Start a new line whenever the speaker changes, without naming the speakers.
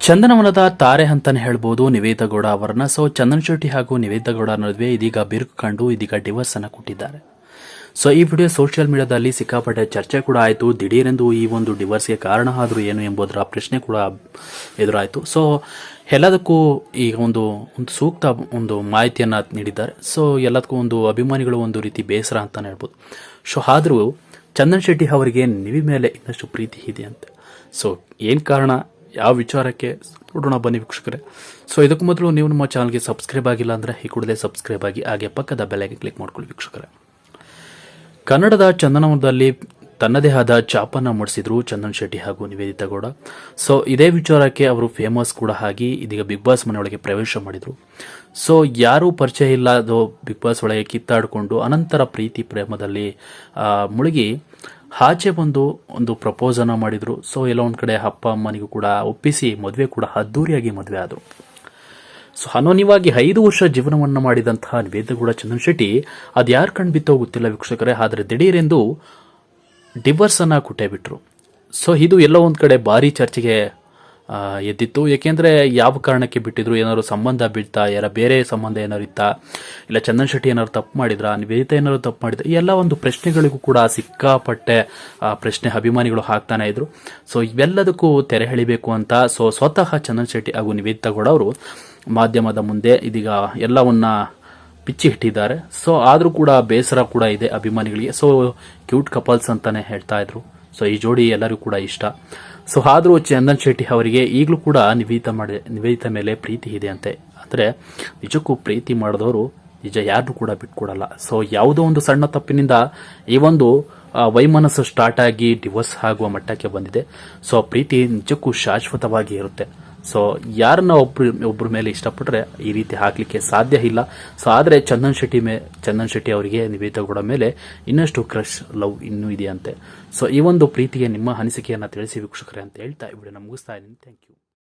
ಚಂದನವನದ ತಾರೆ ಅಂತಾನೆ ಹೇಳ್ಬೋದು ನಿವೇದಗೌಡ ಅವರನ್ನ. ಸೊ ಚಂದನ್ ಶೆಟ್ಟಿ ಹಾಗೂ ನಿವೇದಗೌಡ ನಡುವೆ ಇದೀಗ ಬಿರುಕು ಕಂಡು ಇದೀಗ ಡಿವೋರ್ಸ್ ಅನ್ನ ಕೊಟ್ಟಿದ್ದಾರೆ. ಸೊ ಈ ವಿಡಿಯೋ ಸೋಷಿಯಲ್ ಮೀಡಿಯಾದಲ್ಲಿ ಸಿಕ್ಕಾಪಟ್ಟೆ ಚರ್ಚೆ ಕೂಡ ಆಯಿತು. ದಿಢೀರೆಂದು ಈ ಒಂದು ಡಿವರ್ಸ್ಗೆ ಕಾರಣ ಆದರೂ ಏನು ಎಂಬುದರ ಪ್ರಶ್ನೆ ಕೂಡ ಎದುರಾಯಿತು. ಸೊ ಎಲ್ಲದಕ್ಕೂ ಈ ಒಂದು ಒಂದು ಸೂಕ್ತ ಒಂದು ಮಾಹಿತಿಯನ್ನು ನೀಡಿದ್ದಾರೆ. ಸೊ ಎಲ್ಲದಕ್ಕೂ ಒಂದು ಅಭಿಮಾನಿಗಳು ಒಂದು ರೀತಿ ಬೇಸರ ಅಂತ ಹೇಳ್ಬೋದು. ಸೊ ಆದರೂ ಚಂದನ್ ಶೆಟ್ಟಿ ಅವರಿಗೆ ನಿವಿ ಮೇಲೆ ಇನ್ನಷ್ಟು ಪ್ರೀತಿ ಇದೆ ಅಂತ ಸೊ ಏನು ಕಾರಣ? ಯಾವ ವಿಚಾರಕ್ಕೆ ನೋಡೋಣ ಬನ್ನಿ ವೀಕ್ಷಕರೇ. ಸೊ ಇದಕ್ಕೂ ಮೊದಲು ನೀವು ನಮ್ಮ ಚಾನಲ್ಗೆ ಸಬ್ಸ್ಕ್ರೈಬ್ ಆಗಿಲ್ಲ ಅಂದರೆ ಈ ಕೂಡಲೇ ಸಬ್ಸ್ಕ್ರೈಬ್ ಆಗಿ ಹಾಗೆ ಪಕ್ಕದ ಬೆಲೆಗೆ ಕ್ಲಿಕ್ ಮಾಡ್ಕೊಳ್ಳಿ ವೀಕ್ಷಕರೇ. ಕನ್ನಡದ ಚಂದನವನದಲ್ಲಿ ತನ್ನದೇ ಆದ ಚಾಪನ್ನ ಮೂಡಿಸಿದ್ರು ಚಂದನ್ ಶೆಟ್ಟಿ ಹಾಗೂ ನಿವೇದಿತಾ ಗೌಡ. ಸೊ ಇದೇ ವಿಚಾರಕ್ಕೆ ಅವರು ಫೇಮಸ್ ಕೂಡ ಆಗಿ ಇದೀಗ ಬಿಗ್ ಬಾಸ್ ಮನೆಯೊಳಗೆ ಪ್ರವೇಶ ಮಾಡಿದ್ರು. ಸೊ ಯಾರೂ ಪರಿಚಯ ಇಲ್ಲದೋ ಬಿಗ್ ಬಾಸ್ ಒಳಗೆ ಕಿತ್ತಾಡಿಕೊಂಡು ಅನಂತರ ಪ್ರೀತಿ ಪ್ರೇಮದಲ್ಲಿ ಮುಳುಗಿ ಆಚೆ ಬಂದು ಒಂದು ಪ್ರಪೋಸನ್ನ ಮಾಡಿದ್ರು. ಸೊ ಎಲ್ಲ ಒಂದು ಕಡೆ ಅಪ್ಪ, ಅಮ್ಮನಿಗೂ ಕೂಡ ಒಪ್ಪಿಸಿ ಮದುವೆ ಕೂಡ ಅದ್ದೂರಿಯಾಗಿ ಮದುವೆ ಆದರು. ಸೊ ಅನೋನ್ಯವಾಗಿ ಐದು ವರ್ಷ ಜೀವನವನ್ನು ಮಾಡಿದಂತಹ ನಿವೇದಗೌಡ ಚಂದನ್ ಶೆಟ್ಟಿ, ಅದು ಯಾರು ಕಣ್ ಬಿತ್ತೋ ಗೊತ್ತಿಲ್ಲ ವೀಕ್ಷಕರೇ, ಆದರೆ ದಿಢೀರೆಂದು ಡಿವರ್ಸ್ ಅನ್ನ ಕೊಟ್ಟೇ ಬಿಟ್ರು. ಸೊ ಇದು ಎಲ್ಲೋ ಒಂದು ಕಡೆ ಭಾರಿ ಚರ್ಚೆಗೆ ಎದ್ದಿತ್ತು. ಏಕೆಂದರೆ ಯಾವ ಕಾರಣಕ್ಕೆ ಬಿಟ್ಟಿದ್ರು ಏನಾದ್ರು ಸಂಬಂಧ ಬೀಳ್ತಾ ಯಾರ ಬೇರೆ ಸಂಬಂಧ ಏನಾರು ಇತ್ತಾ ಇಲ್ಲ ಚಂದನ್ ಶೆಟ್ಟಿ ಏನಾದ್ರು ತಪ್ಪು ಮಾಡಿದ್ರಾ ನಿವೇದಿತ ಏನಾದ್ರು ತಪ್ಪು ಮಾಡಿದ್ರ ಎಲ್ಲ ಒಂದು ಪ್ರಶ್ನೆಗಳಿಗೂ ಕೂಡ ಸಿಕ್ಕಾಪಟ್ಟೆ ಆ, ಪ್ರಶ್ನೆ ಅಭಿಮಾನಿಗಳು ಹಾಕ್ತಾನೆ ಇದ್ರು. ಸೊ ಇವೆಲ್ಲದಕ್ಕೂ ತೆರೆ ಎಳಿಬೇಕು ಅಂತ ಸೊ ಸ್ವತಃ ಚಂದನ್ ಶೆಟ್ಟಿ ಹಾಗೂ ನಿವೇದಿತಾ ಗೌಡ ಅವರು ಮಾಧ್ಯಮದ ಮುಂದೆ ಇದೀಗ ಎಲ್ಲವನ್ನ ಪಿಚ್ಚಿ ಇಟ್ಟಿದ್ದಾರೆ. ಸೊ ಆದರೂ ಕೂಡ ಬೇಸರ ಕೂಡ ಇದೆ ಅಭಿಮಾನಿಗಳಿಗೆ. ಸೊ ಕ್ಯೂಟ್ ಕಪಲ್ಸ್ ಅಂತಾನೆ ಹೇಳ್ತಾ ಇದ್ರು. ಸೊ ಈ ಜೋಡಿ ಎಲ್ಲರಿಗೂ ಕೂಡ ಇಷ್ಟ. ಸೊ ಆದರೂ ಚಂದನ್ ಶೆಟ್ಟಿ ಅವರಿಗೆ ಈಗಲೂ ಕೂಡ ನಿವೇದಿತ ಮಾಡಿ, ನಿವೇದಿತ ಮೇಲೆ ಪ್ರೀತಿ ಇದೆ ಅಂತೆ. ಅಂದರೆ, ನಿಜಕ್ಕೂ ಪ್ರೀತಿ ಮಾಡಿದವರು ನಿಜ ಯಾರನ್ನೂ ಕೂಡ ಬಿಟ್ಕೊಡಲ್ಲ. ಸೊ ಯಾವುದೋ ಒಂದು ಸಣ್ಣ ತಪ್ಪಿನಿಂದ ಈ ಒಂದು ವೈಮನಸ್ಸು ಸ್ಟಾರ್ಟ್ ಆಗಿ ಡಿವೋರ್ಸ್ ಆಗುವ ಮಟ್ಟಕ್ಕೆ ಬಂದಿದೆ. ಸೊ ಪ್ರೀತಿ ನಿಜಕ್ಕೂ ಶಾಶ್ವತವಾಗಿ ಇರುತ್ತೆ. ಸೊ ಯಾರನ್ನ ಒಬ್ರು ಒಬ್ಬರ ಮೇಲೆ ಇಷ್ಟಪಟ್ರೆ ಈ ರೀತಿ ಹಾಕ್ಲಿಕ್ಕೆ ಸಾಧ್ಯ ಇಲ್ಲ. ಸೊ ಆದರೆ ಚಂದನ್ ಶೆಟ್ಟಿ ಮೇ, ಚಂದನ್ ಶೆಟ್ಟಿ ಅವರಿಗೆ ನಿವೇದಿತಾ ಕೂಡ ಮೇಲೆ ಇನ್ನಷ್ಟು ಕ್ರಶ್ ಲವ್ ಇನ್ನೂ ಇದೆಯಂತೆ. ಸೊ ಈ ಒಂದು ಪ್ರೀತಿಗೆ ನಿಮ್ಮ ಅನಿಸಿಕೆಯನ್ನು ತಿಳಿಸಿ, ವೀಕ್ಷಕರೇ ಅಂತ ಹೇಳ್ತಾ ವಿಡಿಯೋನ ಮುಗಿಸ್ತಾ ಇದ್ದೀನಿ. Thank you